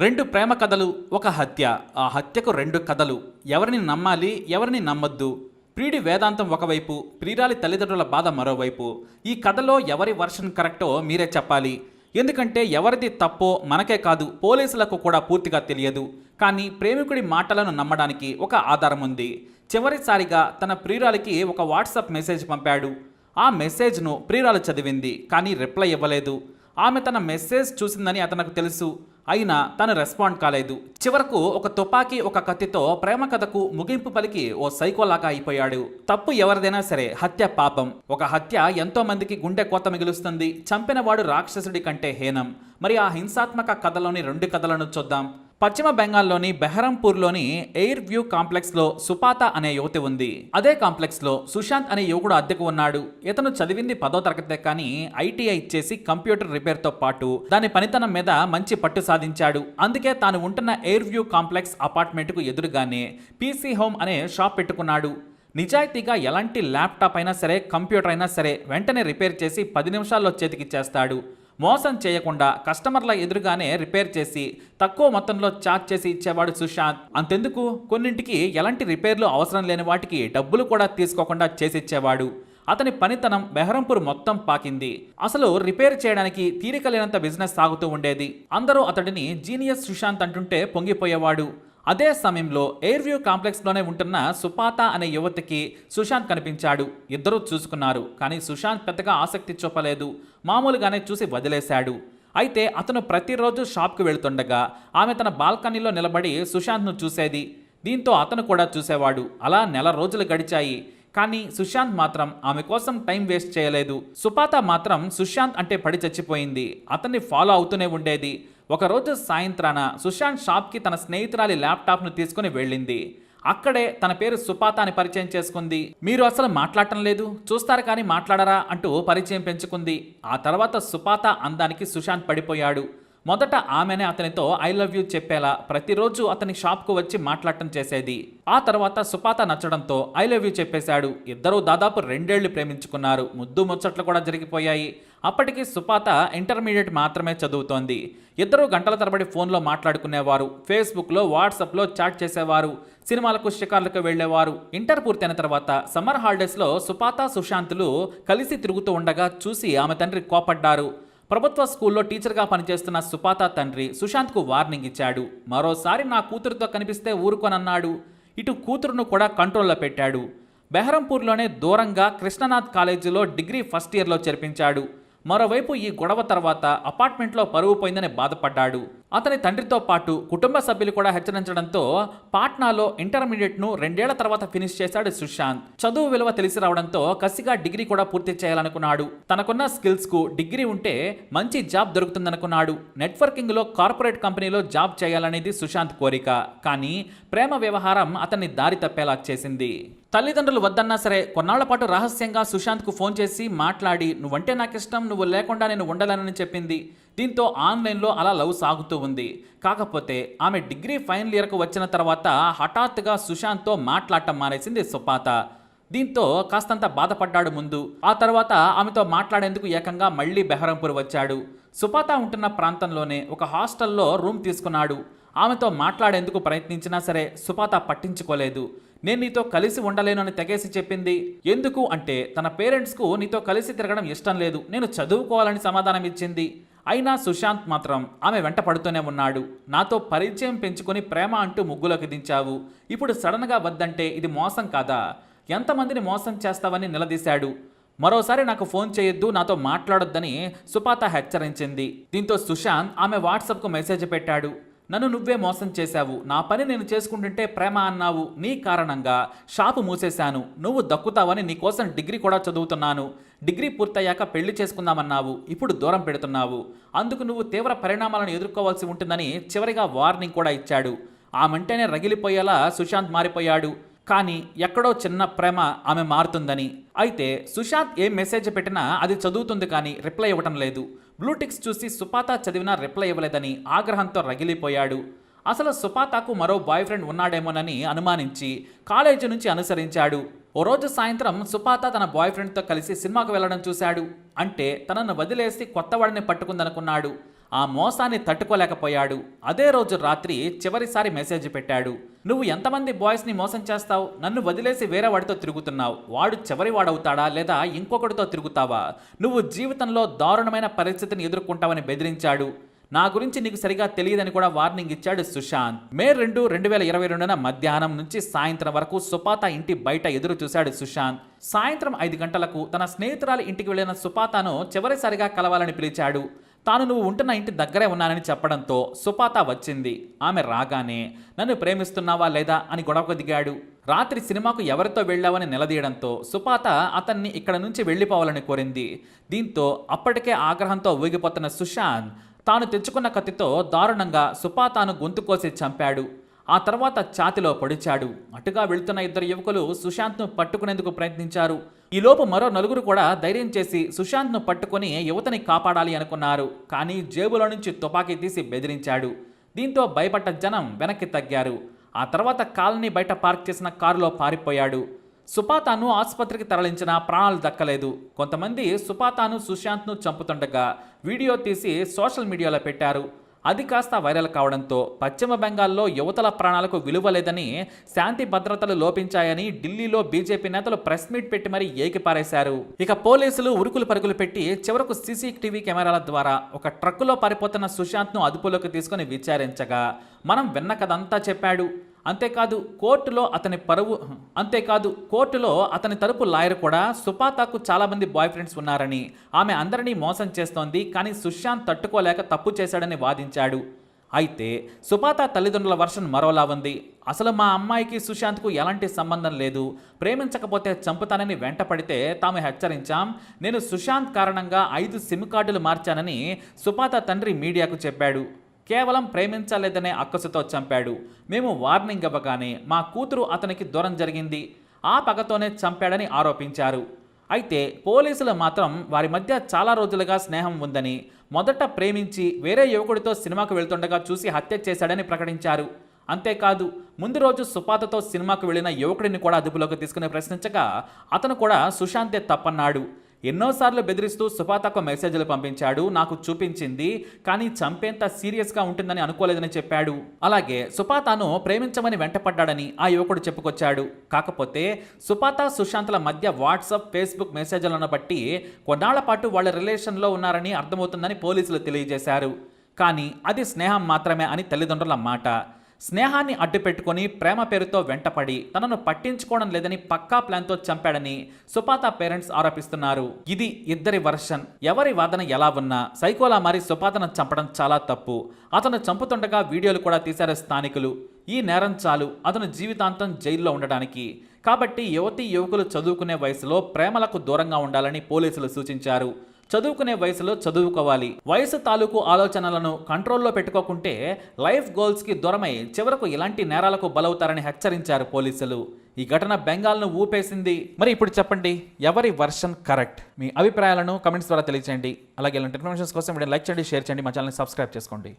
రెండు ప్రేమ కథలు ఒక హత్య. ఆ హత్యకు రెండు కథలు. ఎవరిని నమ్మాలి ఎవరిని నమ్మొద్దు? ప్రియుడి వేదాంతం ఒకవైపు ప్రియురాలి తల్లిదండ్రుల బాధ మరోవైపు. ఈ కథలో ఎవరి వర్షన్ కరెక్టో మీరే చెప్పాలి. ఎందుకంటే ఎవరిది తప్పో మనకే కాదు పోలీసులకు కూడా పూర్తిగా తెలియదు. కానీ ప్రేమికుడి మాటలను నమ్మడానికి ఒక ఆధారం ఉంది. చివరిసారిగా తన ప్రియురాలికి ఒక వాట్సాప్ మెసేజ్ పంపాడు. ఆ మెసేజ్ను ప్రియురాలు చదివింది కానీ రిప్లై ఇవ్వలేదు. ఆమె తన మెసేజ్ చూసిందని అతనికి తెలుసు. అయినా తను రెస్పాండ్ కాలేదు. చివరకు ఒక తుపాకీ ఒక కత్తితో ప్రేమ కథకు ముగింపు పలికి ఓ సైకోలాగా అయిపోయాడు. తప్పు ఎవరిదైనా సరే హత్య పాపం. ఒక హత్య ఎంతో మందికి గుండె కోత మిగులుస్తుంది. చంపినవాడు రాక్షసుడి కంటే హీనం. మరి ఆ హింసాత్మక కథలోని రెండు కథలను చూద్దాం. పశ్చిమ బెంగాల్లోని బెహరంపూర్లోని ఎయిర్ వ్యూ కాంప్లెక్స్లో సుపాత అనే యువతి ఉంది. అదే కాంప్లెక్స్లో సుశాంత్ అనే యువకుడు అద్దెకు ఉన్నాడు. ఇతను చదివింది పదో తరగతే కానీ ఐటీఐ ఇచ్చేసి కంప్యూటర్ రిపేర్తో పాటు దాని పనితనం మీద మంచి పట్టు సాధించాడు. అందుకే తాను ఉంటున్న ఎయిర్ వ్యూ కాంప్లెక్స్ అపార్ట్మెంట్కు ఎదురుగానే పీసీ హోమ్ అనే షాప్ పెట్టుకున్నాడు. నిజాయితీగా ఎలాంటి ల్యాప్టాప్ అయినా సరే కంప్యూటర్ అయినా సరే వెంటనే రిపేర్ చేసి పది నిమిషాల్లో చేతికిచ్చేస్తాడు. మోసం చేయకుండా కస్టమర్ల ఎదురుగానే రిపేర్ చేసి తక్కువ మొత్తంలో చార్జ్ చేసి ఇచ్చేవాడు సుశాంత్. అంతెందుకు? కొన్నింటికి ఎలాంటి రిపేర్లు అవసరం లేని వాటికి డబ్బులు కూడా తీసుకోకుండా చేసిచ్చేవాడు అతని పనితనం బెహరంపూర్ మొత్తం పాకింది. అసలు రిపేర్ చేయడానికి తీరిక లేనంత బిజినెస్ సాగుతూ ఉండేది. అందరూ అతడిని జీనియస్ సుశాంత్ అంటుంటే పొంగిపోయేవాడు. అదే సమయంలో ఎయిర్ వ్యూ కాంప్లెక్స్లోనే ఉంటున్న సుపాత అనే యువతికి సుశాంత్ కనిపించాడు. ఇద్దరూ చూసుకున్నారు కానీ సుశాంత్ పెద్దగా ఆసక్తి చూపలేదు. మామూలుగానే చూసి వదిలేశాడు. అయితే అతను ప్రతిరోజు షాప్కి వెళ్తుండగా ఆమె తన బాల్కనీలో నిలబడి సుశాంత్ను చూసేది. దీంతో అతను కూడా చూసేవాడు. అలా నెల రోజులు గడిచాయి. కానీ సుశాంత్ మాత్రం ఆమె కోసం టైం వేస్ట్ చేయలేదు. సుపాత మాత్రం సుశాంత్ అంటే పడి చచ్చిపోయింది. అతన్ని ఫాలో అవుతూనే ఉండేది. ఒకరోజు సాయంత్రాన సుశాంత్ షాప్కి తన స్నేహితురాలి ల్యాప్టాప్ను తీసుకుని వెళ్ళింది. అక్కడే తన పేరు సుపాత అని పరిచయం చేసుకుంది. మీరు అసలు మాట్లాడటం లేదు? చూస్తారు కానీ మాట్లాడరా? అంటూ పరిచయం పెంచుకుంది. ఆ తర్వాత సుపాత అందానికి సుశాంత్ పడిపోయాడు. మొదట ఆమెనే అతనితో ఐ లవ్ యూ చెప్పేలా ప్రతిరోజు అతని షాప్కు వచ్చి మాట్లాడటం చేసేది. ఆ తర్వాత సుపాత నచ్చడంతో ఐ లవ్ యూ చెప్పేశాడు. ఇద్దరూ దాదాపు రెండేళ్ళు ప్రేమించుకున్నారు. ముద్దు ముచ్చట్లు కూడా జరిగిపోయాయి. అప్పటికి సుపాత ఇంటర్మీడియట్ మాత్రమే చదువుతోంది. ఇద్దరు గంటల తరబడి ఫోన్లో మాట్లాడుకునేవారు. ఫేస్బుక్లో వాట్సాప్లో చాట్ చేసేవారు. సినిమాలకు షికార్లకు వెళ్ళేవారు ఇంటర్ పూర్తయిన తర్వాత సమ్మర్ హాలిడేస్లో సుపాత సుశాంతులు కలిసి తిరుగుతూ ఉండగా చూసి ఆమె తండ్రి కోపడ్డారు. ప్రభుత్వ స్కూల్లో టీచర్గా పనిచేస్తున్న సుపాత తండ్రి సుశాంత్కు వార్నింగ్ ఇచ్చాడు. మరోసారి నా కూతురుతో కనిపిస్తే ఊరుకోనన్నాడు. ఇటు కూతురును కూడా కంట్రోల్లో పెట్టాడు. బెహరంపూర్లోనే దూరంగా కృష్ణనాథ్ కాలేజీలో డిగ్రీ ఫస్ట్ ఇయర్లో చేర్పించాడు. మరోవైపు ఈ గొడవ తర్వాత అపార్ట్మెంట్లో పరువు పోయిందని బాధపడ్డాడు. అతని తండ్రితో పాటు కుటుంబ సభ్యులు కూడా హెచ్చరించడంతో పాట్నాలో ఇంటర్మీడియట్ను రెండేళ్ళ తర్వాత ఫినిష్ చేశాడు సుశాంత్. చదువు విలువ తెలిసి రావడంతో కసిగా డిగ్రీ కూడా పూర్తి చేయాలనుకున్నాడు. తనకున్న స్కిల్స్కు డిగ్రీ ఉంటే మంచి జాబ్ దొరుకుతుందనుకున్నాడు. నెట్వర్కింగ్లో కార్పొరేట్ కంపెనీలో జాబ్ చేయాలనేది సుశాంత్ కోరిక. కానీ ప్రేమ వ్యవహారం అతన్ని దారి తప్పేలా చేసింది. తల్లిదండ్రులు వద్దన్నా సరే కొన్నాళ్ళ పాటు రహస్యంగా సుశాంత్కు ఫోన్ చేసి మాట్లాడి నువ్వంటే నాకు ఇష్టం నువ్వు లేకుండా నేను ఉండలేనని చెప్పింది. దీంతో ఆన్లైన్లో అలా లవ్ సాగుతూ ఉంది. కాకపోతే ఆమె డిగ్రీ ఫైనల్ ఇయర్కు వచ్చిన తర్వాత హఠాత్తుగా సుశాంత్తో మాట్లాడటం మానేసింది సుపాత. దీంతో కాస్తంత బాధపడ్డాడు ముందు. ఆ తర్వాత ఆమెతో మాట్లాడేందుకు ఏకంగా మళ్ళీ బెహరంపూర్ వచ్చాడు. సుపాత ఉంటున్న ప్రాంతంలోనే ఒక హాస్టల్లో రూమ్ తీసుకున్నాడు. ఆమెతో మాట్లాడేందుకు ప్రయత్నించినా సరే సుపాత పట్టించుకోలేదు. నేను నీతో కలిసి ఉండలేను అని తెగేసి చెప్పింది. ఎందుకు? అంటే తన పేరెంట్స్కు నీతో కలిసి తిరగడం ఇష్టం లేదు. నేను చదువుకోవాలని సమాధానం ఇచ్చింది. అయినా సుశాంత్ మాత్రం ఆమె వెంట పడుతూనే ఉన్నాడు. నాతో పరిచయం పెంచుకొని ప్రేమ అంటూ ముగ్గులోకి దించావు. ఇప్పుడు సడన్గా వద్దంటే ఇది మోసం కాదా? ఎంతమందిని మోసం చేస్తావని నిలదీశాడు. మరోసారి నాకు ఫోన్ చేయొద్దు నాతో మాట్లాడొద్దని సుపాత హెచ్చరించింది. దీంతో సుశాంత్ ఆమె వాట్సాప్కు మెసేజ్ పెట్టాడు. నన్ను నువ్వే మోసం చేశావు. నా పని నేను చేసుకుంటుంటే ప్రేమ అన్నావు. నీ కారణంగా షాపు మూసేశాను. నువ్వు దక్కుతావని నీకోసం డిగ్రీ కూడా చదువుతున్నాను. డిగ్రీ పూర్తయ్యాక పెళ్ళి చేసుకుందామన్నావు. ఇప్పుడు దూరం పెడుతున్నావు. అందుకు నువ్వు తీవ్ర పరిణామాలను ఎదుర్కోవాల్సి ఉంటుందని చివరిగా వార్నింగ్ కూడా ఇచ్చాడు. ఆమెంటనే రగిలిపోయేలా సుశాంత్ మారిపోయాడు. కానీ ఎక్కడో చిన్న ప్రేమ ఆమె మారుతుందని. అయితే సుశాంత్ ఏ మెసేజ్ పెట్టినా అది చదువుతుంది కానీ రిప్లై ఇవ్వటం లేదు. బ్లూటిక్స్ చూసి సుపాత చదివినా రిప్లై ఇవ్వలేదని ఆగ్రహంతో రగిలిపోయాడు. అసలు సుపాతకు మరో బాయ్ ఫ్రెండ్ ఉన్నాడేమోనని అనుమానించి కాలేజీ నుంచి అనుసరించాడు. ఓ రోజు సాయంత్రం సుపాత తన బాయ్ ఫ్రెండ్తో కలిసి సినిమాకు వెళ్ళడం చూశాడు. అంటే తనను వదిలేసి కొత్తవాడిని పట్టుకుందనుకున్నాడు. ఆ మోసాన్ని తట్టుకోలేకపోయాడు. అదే రోజు రాత్రి చివరిసారి మెసేజ్ పెట్టాడు. నువ్వు ఎంతమంది బాయ్స్ని మోసం చేస్తావు? నన్ను వదిలేసి వేరే వాడితో తిరుగుతున్నావు. వాడు చివరి వాడవుతాడా లేదా ఇంకొకటితో తిరుగుతావా? నువ్వు జీవితంలో దారుణమైన పరిస్థితిని ఎదుర్కొంటావని బెదిరించాడు. నా గురించి నీకు సరిగా తెలియదని కూడా వార్నింగ్ ఇచ్చాడు సుశాంత్. మే రెండు రెండు వేల ఇరవై రెండున మధ్యాహ్నం నుంచి సాయంత్రం వరకు సుపాత ఇంటి బయట ఎదురు చూశాడు సుశాంత్. సాయంత్రం ఐదు గంటలకు తన స్నేహితురాలి ఇంటికి వెళ్ళిన సుపాతను చివరిసారిగా కలవాలని పిలిచాడు. తాను నువ్వు ఉంటున్న ఇంటి దగ్గరే ఉన్నానని చెప్పడంతో సుపాత వచ్చింది. ఆమె రాగానే నన్ను ప్రేమిస్తున్నావా లేదా? అని గొడవకు దిగాడు. రాత్రి సినిమాకు ఎవరితో వెళ్ళావని నిలదీయడంతో సుపాత అతన్ని ఇక్కడ నుంచి వెళ్ళిపోవాలని కోరింది. దీంతో అప్పటికే ఆగ్రహంతో ఊగిపోతున్న సుశాంత్ తాను తెచ్చుకున్న కత్తితో దారుణంగా సుపాతాను గొంతు కోసి చంపాడు. ఆ తర్వాత ఛాతిలో పొడిచాడు. అటుగా వెళ్తున్న ఇద్దరు యువకులు సుశాంత్ను పట్టుకునేందుకు ప్రయత్నించారు. ఈలోపు మరో నలుగురు కూడా ధైర్యం చేసి సుశాంత్ను పట్టుకొని యువతని కాపాడాలి అనుకున్నారు. కానీ జేబులో నుంచి తుపాకీ తీసి బెదిరించాడు. దీంతో భయపడ్డ జనం వెనక్కి తగ్గారు. ఆ తర్వాత కాలనీ బయట పార్క్ చేసిన కారులో పారిపోయాడు. సుపాతాను ఆసుపత్రికి తరలించిన ప్రాణాలు దక్కలేదు. కొంతమంది సుపాతాను సుశాంత్ను చంపుతుండగా వీడియో తీసి సోషల్ మీడియాలో పెట్టారు. అది కాస్త వైరల్ కావడంతో పశ్చిమ బెంగాల్లో యువతల ప్రాణాలకు విలువ లేదని శాంతి భద్రతలు లోపించాయని ఢిల్లీలో బీజేపీ నేతలు ప్రెస్ మీట్ పెట్టి మరీ ఏకిపారేశారు. ఇక పోలీసులు ఉరుకులు పరుగులు పెట్టి చివరకు సీసీటీవీ కెమెరాల ద్వారా ఒక ట్రక్కులో పారిపోతున్న సుశాంత్ను అదుపులోకి తీసుకుని విచారించగా మనం విన్న కదంతా చెప్పాడు. అంతేకాదు కోర్టులో అతని పరువు అంతేకాదు కోర్టులో అతని తరపు లాయర్ కూడా సుపాతాకు చాలామంది బాయ్ ఫ్రెండ్స్ ఉన్నారని ఆమె అందరినీ మోసం చేస్తోంది కానీ సుశాంత్ తట్టుకోలేక తప్పు చేశాడని వాదించాడు. అయితే సుపాత తల్లిదండ్రుల వర్షన్ మరోలా ఉంది. అసలు మా అమ్మాయికి సుశాంత్కు ఎలాంటి సంబంధం లేదు. ప్రేమించకపోతే చంపుతానని వెంటపడితే తాము హెచ్చరించాం. నేను సుశాంత్ కారణంగా ఐదు సిమ్ కార్డులు మార్చానని సుపాత తండ్రి మీడియాకు చెప్పాడు. కేవలం ప్రేమించలేదనే అక్కసుతో చంపాడు. మేము వార్నింగ్ ఇవ్వగానే మా కూతురు అతనికి దూరం జరిగింది. ఆ పగతోనే చంపాడని ఆరోపించారు. అయితే పోలీసులు మాత్రం వారి మధ్య చాలా రోజులుగా స్నేహం ఉందని మొదట ప్రేమించి వేరే యువకుడితో సినిమాకు వెళ్తుండగా చూసి హత్య చేశాడని ప్రకటించారు. అంతేకాదు ముందు రోజు సుపాతతో సినిమాకు వెళ్ళిన యువకుడిని కూడా అదుపులోకి తీసుకుని ప్రశ్నించగా అతను కూడా సుశాంతే తప్పన్నాడు. ఎన్నోసార్లు బెదిరిస్తూ సుపాతకు మెసేజ్లు పంపించాడు నాకు చూపించింది కానీ చంపేంత సీరియస్గా ఉంటుందని అనుకోలేదని చెప్పాడు. అలాగే సుపాతను ప్రేమించమని వెంటపడ్డాడని ఆ యువకుడు చెప్పుకొచ్చాడు. కాకపోతే సుపాత సుశాంత్ల మధ్య వాట్సాప్ ఫేస్బుక్ మెసేజ్లను బట్టి కొన్నాళ్ళ పాటు వాళ్ళ రిలేషన్లో ఉన్నారని అర్థమవుతుందని పోలీసులు తెలియజేశారు. కానీ అది స్నేహం మాత్రమే అని తల్లిదండ్రుల మాట. స్నేహాన్ని అడ్డుపెట్టుకొని ప్రేమ పేరుతో వెంటపడి తనను పట్టించుకోవడం లేదని పక్కా ప్లాన్తో చంపాడని సుపాత పేరెంట్స్ ఆరోపిస్తున్నారు. ఇది ఇద్దరి వర్షన్. ఎవరి వాదన ఎలా ఉన్నా సైకోలా మారి సుపాతను చంపడం చాలా తప్పు. అతను చంపుతుండగా వీడియోలు కూడా తీశారు స్థానికులు. ఈ నేరం చాలు. అతను జీవితాంతం జైల్లో ఉండడానికి. కాబట్టి యువతి యువకులు చదువుకునే వయసులో ప్రేమలకు దూరంగా ఉండాలని పోలీసులు సూచించారు. చదువుకునే వయసులో చదువుకోవాలి. వయసు తాలూకు ఆలోచనలను కంట్రోల్లో పెట్టుకోకుంటే లైఫ్ గోల్స్కి దూరమై చివరకు ఇలాంటి నేరాలకు బలవుతారని హెచ్చరించారు పోలీసులు. ఈ ఘటన బెంగాల్ను ఊపేసింది. మరి ఇప్పుడు చెప్పండి ఎవరి వర్షన్ కరెక్ట్? మీ అభిప్రాయాలను కమెంట్స్ ద్వారా తెలియచేయండి. అలాగే ఇలాంటి ఇన్ఫర్మేషన్స్ కోసం వీడియో లైక్ చేయండి షేర్ చేయండి మా ఛానల్ని సబ్స్క్రైబ్ చేసుకోండి.